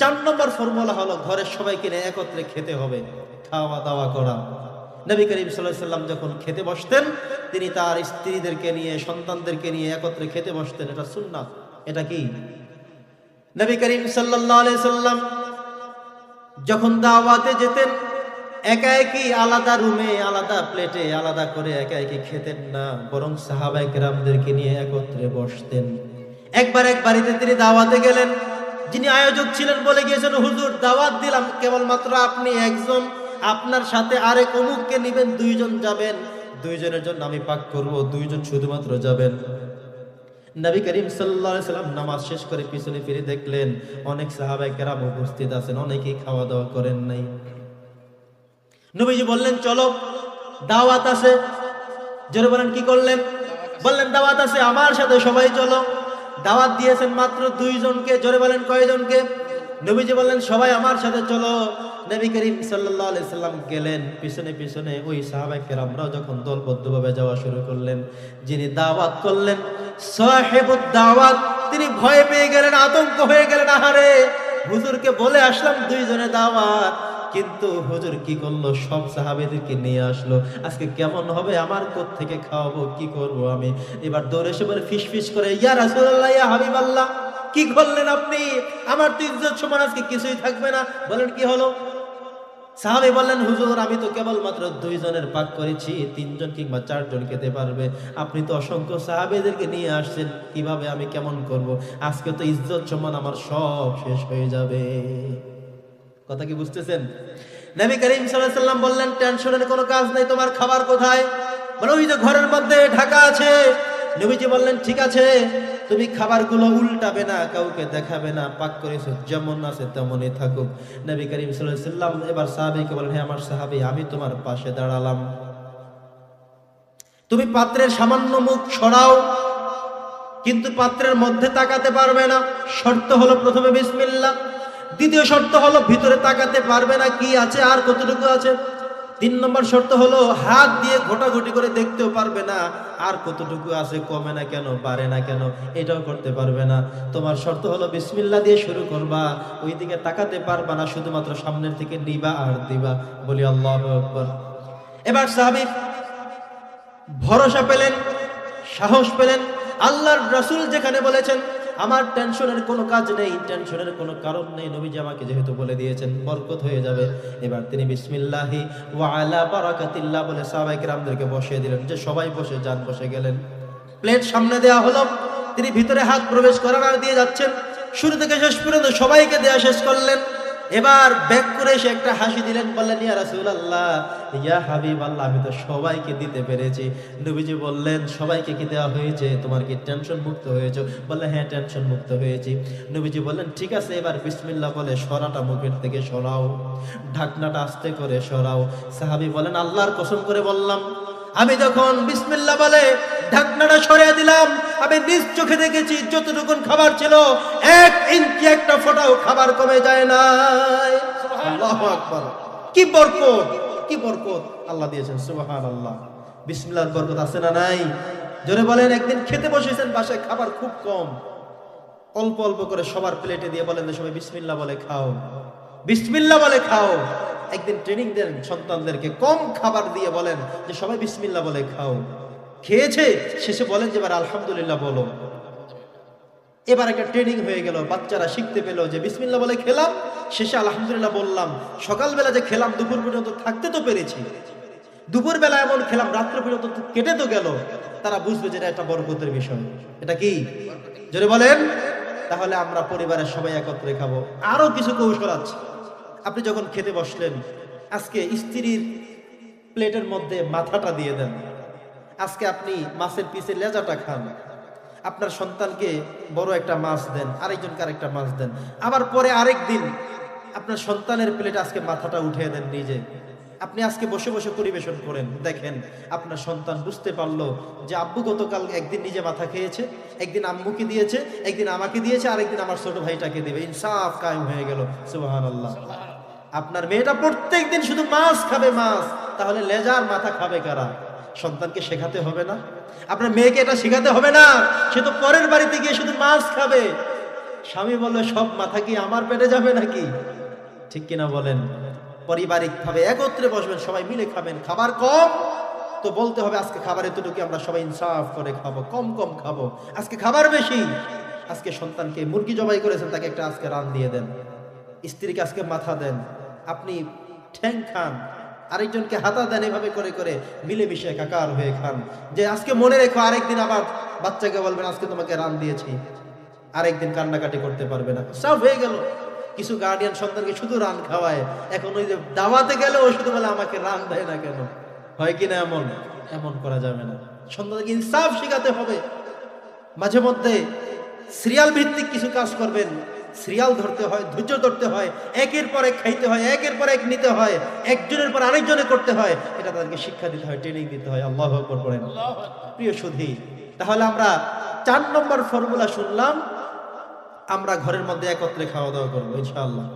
চার নম্বর ফর্মুলা হলো ঘরের সবাইকে নিয়ে একত্রে খেতে হবে খাওয়া দাওয়া করা। নবী করিম সাল্লাম যখন খেতে বসতেন, তিনি তার স্ত্রীদেরকে নিয়ে, সন্তানদেরকে নিয়ে একত্রে খেতে বসতেন, এটা সুন্নাত এটা কি? নবী করিম সাল্লাম যখন দাওয়াতে যেতেন, একা একই আলাদা রুমে, আলাদা প্লেটে, আলাদা করে একা একই খেতেন না, বরং সাহাবাই গ্রামদেরকে নিয়ে একত্রে বসতেন। একবার এক বাড়িতে তিনি দাওয়াতে গেলেন যিনি আয়োজক ছিলেন বলে গিয়েছেন, হুজুর, দাওয়াত দিলাম। কেবলমাত্র আপনি একজন। আপনার সাথে আরেক অমুককে নিবেন, দুইজন যাবেন। দুইজনের জন্য আমি পাক করব, দুইজন শুধুমাত্র যাবেন। নবী করিম সাল্লাম নামাজ শেষ করে পিছনে ফিরে দেখলেন, অনেক সাহাবায়ে কেরাম উপস্থিত আছেন, অনেকেই খাওয়া দাওয়া করেন নাই। নবীজি বললেন, চলো, দাওয়াত আছে। জোরে বলেন, কি করলেন? বললেন, দাওয়াত আছে, আমার সাথে সবাই চলো। দাওয়াত দিয়েছেন মাত্র দুইজনকে, জোরে বলেন কয়জনকে? নবীজি বললেন, সবাই আমার সাথে চলো। নবী করিম সাল্লাম গেলেন, পিছনে পিছনে ওই সাহাবায়ে কেরামরাও যখন দলবদ্ধভাবে যাওয়া শুরু করলেন, যিনি দাওয়াত করলেন দাওয়াত, তিনি ভয় পেয়ে গেলেন, আতঙ্ক হয়ে গেলেন, আহারে! হুজুরকে বলে আসলাম, দুইজনে দাওয়াত। কিন্তু হুজুর কি করল? সব সাহাবেদেরকে নিয়ে আসলো। আজকে কেমন হবে? আমার কোথ থেকে খাওয়াবো? কি করব আমি? এবার দৌড়ে এসে বলে ফিস ফিস করে, ইয়া রাসূলুল্লাহ, ইয়া হাবিবাল্লাহ, কি করলেন আপনি? আমার তো ইজ্জত সমান, আজকে কিছুই থাকবে না। বলেন, কি হলো? সাহাবি বললেন, হুজুর, আমি তো কেবলমাত্র দুইজনের পাক করেছি, তিনজন কিংবা চারজন খেতে পারবে। আপনি তো অসংখ্য সাহাবেদেরকে নিয়ে আসছেন, কীভাবে আমি কেমন করব? আজকে তো ইজ্জত সমান, আমার সব শেষ হয়ে যাবে। কথা কি বুঝতেছেন? নবী করিম সাল্লাম বললেন, টেনশনের কোনো কাজ নেই, তোমার খাবার কোথায়? বলে, ওই যে ঘরের মধ্যে ঢাকা আছে। নবীজি বললেন, ঠিক আছে, তুমি খাবারগুলো উল্টাবে না, কাউকে দেখাবে না, পাক করেছ, যেমন আছে তেমনই থাকুক। নবী করিম সাল্লাম এবার সাহাবীকে বলেন হ্যাঁ আমার সাহাবী, আমি তোমার পাশে দাঁড়ালাম। তুমি পাত্রের সামান্য মুখ ছড়াও কিন্তু পাত্রের মধ্যে তাকাতে পারবে না। শর্ত হলো প্রথমে বিসমিল্লাহ দ্বিতীয় শর্ত হলো ভিতরে তাকাতে পারবে না কি আছে, আর কতটুকু আছে। তিন নম্বর শর্ত হলো হাত দিয়ে ঘোটাঘুটি করে দেখতেও পারবে না, আর কতটুকু আছে, কমে না কেন পারে না কেন, এটাও করতে পারবে না। তোমার শর্ত হলো বিসমিল্লা দিয়ে শুরু করবা, ওইদিকে তাকাতে পারবা না, শুধুমাত্র সামনের থেকে নিবা আর দিবা। বলি আল্লাহ এবার সাহাবি ভরসা পেলেন, সাহস পেলেন, আল্লাহর রাসূল যেখানে বলেছেন আমার টেনশনের কোনো কাজ নেই টেনশনের কোনো কারণ নেই। নবীজি আমাকে যেহেতু বলে দিয়েছেন, বরকত হয়ে যাবে। এবার তিনি বিসমিল্লাহি ওয়ালা বারাকাতিল্লাহ বলে সাহাবায়ে কিরামদেরকে বসিয়ে দিলেন। যে সবাই বসে, যান বসে গেলেন। প্লেট সামনে দেয়া হলো। তিনি ভিতরে হাত প্রবেশ করার দিয়ে যাচ্ছেন। শুরু থেকে শেষ পর্যন্ত সবাইকে দেয়া শেষ করলেন। এবার ব্যাক করে এসে একটা হাসি দিলেন, বললেন, ইয়া রাসূলুল্লাহ, ইয়া হাবিব আল্লাহ আমি তো সবাইকে দিতে পেরেছি। নবীজি বললেন, সবাইকে কি দেওয়া হয়েছে? তোমার কি টেনশন মুক্ত হয়েছে? বললে হ্যাঁ টেনশন মুক্ত হয়েছি। নবীজি বললেন, ঠিক আছে, এবার বিসমিল্লাহ বলে সরাটা মুখের থেকে সরাও, ঢাকনাটা আস্তে করে সরাও। সাহাবী বলেন, আল্লাহর কসম করে বললাম, আমি যখন বিসমিল্লাহ বলে ঢাকনাটা সরিয়ে দিলাম। আমি নিজ চোখে দেখেছি যতটুকুন খাবার ছিল, এক ইঞ্চি একটা ফোটাও খাবার কমে যায় নাই। কি বরকত কি বরকত। আল্লাহ দিয়েছেন, সুবহানাল্লাহ। বিসমিল্লাহর বরকত আছে না নাই? জোরে বলেন, একদিন খেতে বসেছেন, বাসায় খাবার খুব কম। অল্প অল্প করে সবার প্লেটে দিয়ে বলেন সবাই বিসমিল্লাহ বলে খাও। বিসমিল্লাহ বলে খাও। একদিন ট্রেনিং দেন সন্তানদেরকে কম খাবার দিয়ে বলেন, যে সবাই বিসমিল্লাহ বলে খাও। খেয়েছে? শেষে বলেন যে, এবার আলহামদুলিল্লাহ বলো। এবার একটা ট্রেনিং হয়ে গেল, বাচ্চারা শিখতে পেল যে, বিসমিল্লাহ বলে খেলাম, শেষে আলহামদুলিল্লাহ বললাম। সকালবেলা যে খেলাম, দুপুর পর্যন্ত থাকতে তো পেরেছি। দুপুর বেলা এমন খেলাম, রাত্র পর্যন্ত কেটে তো গেল। তারা বুঝবে যে, এটা একটা বরকতের বিষয়। এটা কি? যদি বলেন। তাহলে আমরা পরিবারের সবাই একত্রে খাব। আরও কিছু কৌশল আছে। আপনি যখন খেতে বসলেন, আজকে স্ত্রীর প্লেটের মধ্যে মাথাটা দিয়ে দেন। আজকে আপনি মাছের পিসের লেজাটা খান। আপনার সন্তানকে বড় একটা মাছ দেন, আরেকজনকে আরেকটা মাছ দেন। আবার পরে আরেক দিন আপনার সন্তানের প্লেটে আজকে মাথাটা উঠিয়ে দেন নিজে। আপনি আজকে বসে বসে পরিবেশন করেন। দেখেন, আপনার সন্তান বুঝতে পারল যে আব্বু গতকাল একদিন নিজে মাথা খেয়েছে, একদিন আম্মুকে দিয়েছে, একদিন আমাকে দিয়েছে, আরেকদিন আমার ছোট ভাইটাকে দেবে। ইনসাফ কায়েম হয়ে গেল। সুবাহান আল্লাহ আপনার মেয়েটা প্রত্যেক দিন শুধু মাছ খাবে মাছ, তাহলে লেজার মাথা খাবে কারা? সন্তানকে শেখাতে হবে না। আপনার মেয়েকে এটা শেখাতে হবে না। সে তো পরের বাড়িতে গিয়ে শুধু মাছ খাবে। স্বামী বলবে সব মাথা কি আমার পেটে যাবে নাকি? ঠিক কিনা বলেন? পারিবারিক ভাবে একত্রে বসবেন, সবাই মিলে খাবেন। খাবার কম, তো বলতে হবে, আজকে খাবার এতটুকু আমরা সবাই ইনসাফ করে খাব, কম কম খাব। আজকে খাবার বেশি। আজকে সন্তানকে মুরগি জবাই করেছেন, তাকে একটা আজকে রান দিয়ে দেন। স্ত্রীকে আজকে মাথা দেন। আপনি ঠ্যাং খান আরেকজনকে হাতা দেন এভাবে করে করে মিলেমিশে একাকার হয়ে খান। যে আজকে মনে রেখো আরেকদিন আবার বাচ্চাকে বলবেন, আজকে তোমাকে রান দিয়েছি। আরেকদিন কান্নাকাটি করতে পারবে না। সব হয়ে গেল। কিছু গার্ডিয়ান সন্তানকে শুধু রান খাওয়ায়। এখন ওই যে দাওয়াতে গেলে ও শুধু বলে, আমাকে রান দেয় না কেন? হয় কিনা এমন? এমন করা যাবে না। সন্তানকে ইনসাফ শেখাতে হবে। মাঝে মধ্যে সিরিয়াল ভিত্তিক কিছু কাজ করবেন। সিরিয়াল ধরতে হয়, ধৈর্য ধরতে হয়, একের পর এক খাইতে হয়, একের পর এক নিতে হয়, একজনের পর আরেকজনে করতে হয়, এটা তাদেরকে শিক্ষা দিতে হয় ট্রেনিং দিতে হয়, আল্লাহ পড়েন প্রিয় সুধী, তাহলে আমরা চার নম্বর ফর্মুলা শুনলাম, আমরা ঘরের মধ্যে একত্রে খাওয়া দাওয়া করব, ইনশাআল্লাহ।